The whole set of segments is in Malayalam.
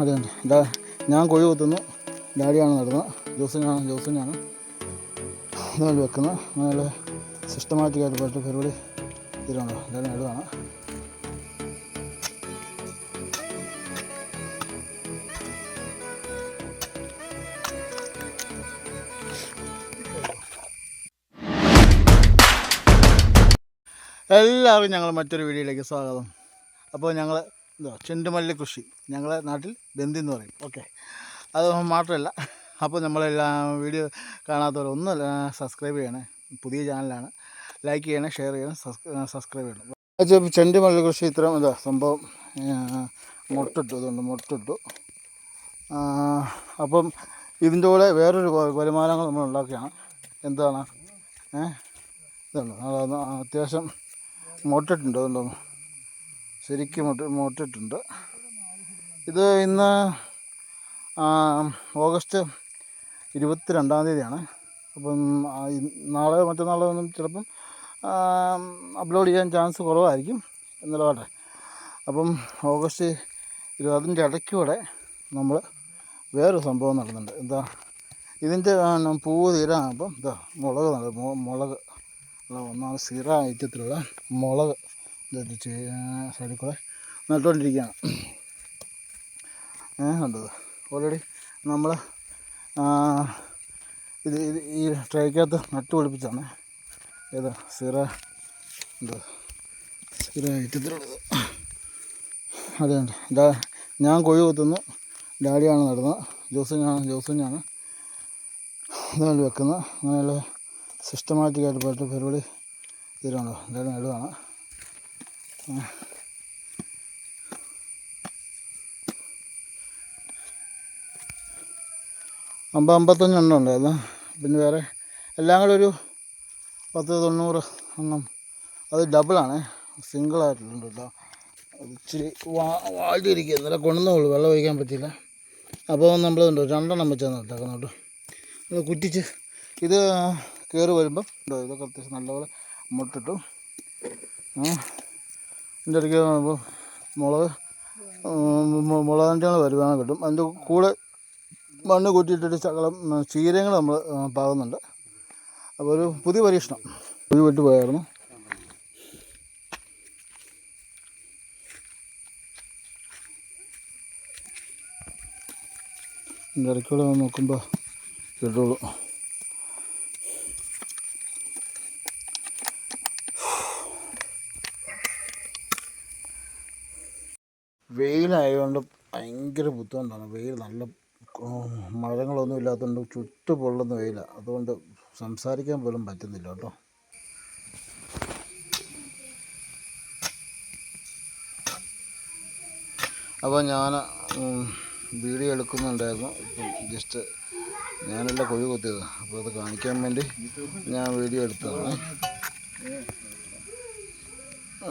അതെ ഇതാ ഞാൻ കൊഴി കുത്തുന്നു. ഡാഡിയാണ് നടുന്നത്. ജോസിനാണ് ജോസിനാണ് അതുപോലെ വെക്കുന്നത്. അങ്ങനെയുള്ള സിസ്റ്റമാറ്റിക് ആയിട്ട് പരിപാടി ഇതിലുണ്ടോ. എല്ലാവരും നടുവാണ് എല്ലാവർക്കും ഞങ്ങൾ മറ്റൊരു വീഡിയോയിലേക്ക് സ്വാഗതം. അപ്പോൾ ഞങ്ങൾ എന്താ ചെണ്ടുമല്ലി കൃഷി. ഞങ്ങളെ നാട്ടിൽ ബന്ദി എന്ന് പറയും. ഓക്കെ അത് മാത്രമല്ല അപ്പോൾ നമ്മളെല്ലാം വീഡിയോ കാണാത്തവർ ഒന്ന് സബ്സ്ക്രൈബ് ചെയ്യണേ. പുതിയ ചാനലാണ് ലൈക്ക് ചെയ്യണേ ഷെയർ ചെയ്യണം സബ്സ്ക്രൈബ് ചെയ്യണം. ചെണ്ടുമല്ലി കൃഷി ഇത്രയും എന്താ സംഭവം മുട്ടിട്ടു അതുകൊണ്ട് മുട്ടിട്ടു അപ്പം ഇതിന്റെ കൂടെ വേറൊരു വരുമാനങ്ങൾ നമ്മൾ ഉണ്ടാക്കുകയാണ്. എന്താണ്? ഏഹ് ഇതുണ്ട് അത് അത്യാവശ്യം മുട്ടിട്ടുണ്ട് അതുണ്ടോ ശരിക്കും മുട്ട മുട്ടിട്ടുണ്ട്. ഇത് ഇന്ന് ഓഗസ്റ്റ് ഇരുപത്തി രണ്ടാം തീയതിയാണ്. അപ്പം നാളെ മറ്റന്നാളോ ഒന്നും ചിലപ്പം അപ്ലോഡ് ചെയ്യാൻ ചാൻസ് കുറവായിരിക്കും. എന്നുള്ളതാണ് അപ്പം ഓഗസ്റ്റ് ഇരുപതിന്റെ ഇടയ്ക്കൂടെ നമ്മൾ വേറൊരു സംഭവം നടന്നുണ്ട് എന്താ ഇതിന്റെ പൂവ് തീരാ അപ്പം ഇതാ മുളക് നട മുളക് ഒന്നാമത് സീറ ഐറ്റത്തിലുള്ള മുളക്. ഇതൊരു സൈഡിൽ കൂടെ നട്ടുകൊണ്ടിരിക്കുകയാണ് ഏ കണ്ടത് ഓൾറെഡി നമ്മൾ ഇത് ഇത് ഈ ട്രേക്കകത്ത് നട്ട് പിടിപ്പിച്ചാണ് ഏത്? സിറ എന്താ? സിറ ഐറ്റത്തിലുള്ളത്. അതെ ഡാ ഞാൻ കൊഴി കുത്തുന്നു. ഡാഡിയാണ് നടുന്നത്. ജോസിനാണ് ജോസിനാണ്. ഇതുകൊണ്ട് വെക്കുന്നത്. അങ്ങനെയുള്ള സിസ്റ്റമാറ്റിക്കായിട്ട് പോയിട്ട് പരിപാടി ഇതിലാണോ ഡാഡി നടുവാണ്. അമ്പത് അമ്പത്തഞ്ച് എണ്ണം ഉണ്ടായിരുന്നു. പിന്നെ വേറെ എല്ലാം കൂടെ ഒരു പത്ത് തൊണ്ണൂറ് എണ്ണം. അത് ഡബിളാണ് സിംഗിളായിട്ടുണ്ട് കേട്ടോ. ഇച്ചിരി വാ വാടിയിരിക്കുക ഇന്നലെ കൊണ്ടുവന്നുള്ളൂ വെള്ളം ഒഴിക്കാൻ പറ്റിയില്ല. അപ്പോൾ നമ്മളുണ്ടോ രണ്ടെണ്ണം വെച്ചാണ് ഇട്ടേക്കുന്നത് കേട്ടോ. ഇത് കുറ്റിച്ച് ഇത് കയറി വരുമ്പം ഇതൊക്കെ അത്യാവശ്യം നല്ലപോലെ മുട്ടിട്ടു. ഇതിന്റെ ഇടയ്ക്ക് മുളക് മുളകണ്ടികൾ വരുമാനം കിട്ടും. അതിന്റെ കൂടെ മണ്ണ് കൂട്ടിയിട്ടിട്ട് ശകലം ചീരങ്ങൾ നമ്മൾ പാകുന്നുണ്ട്. അപ്പോൾ ഒരു പുതിയ പരീക്ഷണം. പുതിയ വിട്ട് പോയായിരുന്നു. ഇടയ്ക്കൂടെ നോക്കുമ്പോൾ കിട്ടുള്ളൂ വെയിലായതുകൊണ്ട് ഭയങ്കര ബുദ്ധിമുട്ടാണ്. വെയിൽ നല്ല മരങ്ങളൊന്നും ഇല്ലാത്തതുകൊണ്ട് ചുറ്റു പൊള്ളുന്ന വെയിലാണ് അതുകൊണ്ട് സംസാരിക്കാൻ പോലും പറ്റുന്നില്ല കേട്ടോ. അപ്പോൾ ഞാൻ വീഡിയോ എടുക്കുന്നുണ്ടായിരുന്നു. ഇപ്പം ജസ്റ്റ് ഞാനല്ല കൊഴി കുത്തിയത്. അപ്പോൾ അത് കാണിക്കാൻ വേണ്ടി ഞാൻ വീഡിയോ എടുത്തതാണ്.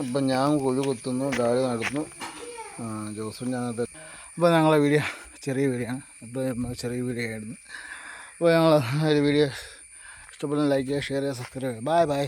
അപ്പം ഞാൻ കൊഴി കൊത്തുന്നു ഡാഡി നടത്തുന്നു. ജോസും ഞാൻ അപ്പോൾ ഞങ്ങളെ വീഡിയോ ചെറിയ വീഡിയോ ആണ്. ഇപ്പോൾ ചെറിയ വീഡിയോ ആയിരുന്നു. അപ്പോൾ ഞങ്ങൾ ഒരു വീഡിയോ ഇഷ്ടപ്പെടുന്ന ലൈക്ക് ചെയ്യുക ഷെയർ ചെയ്യുക സബ്സ്ക്രൈബ് ചെയ്യുക ബൈ ബൈ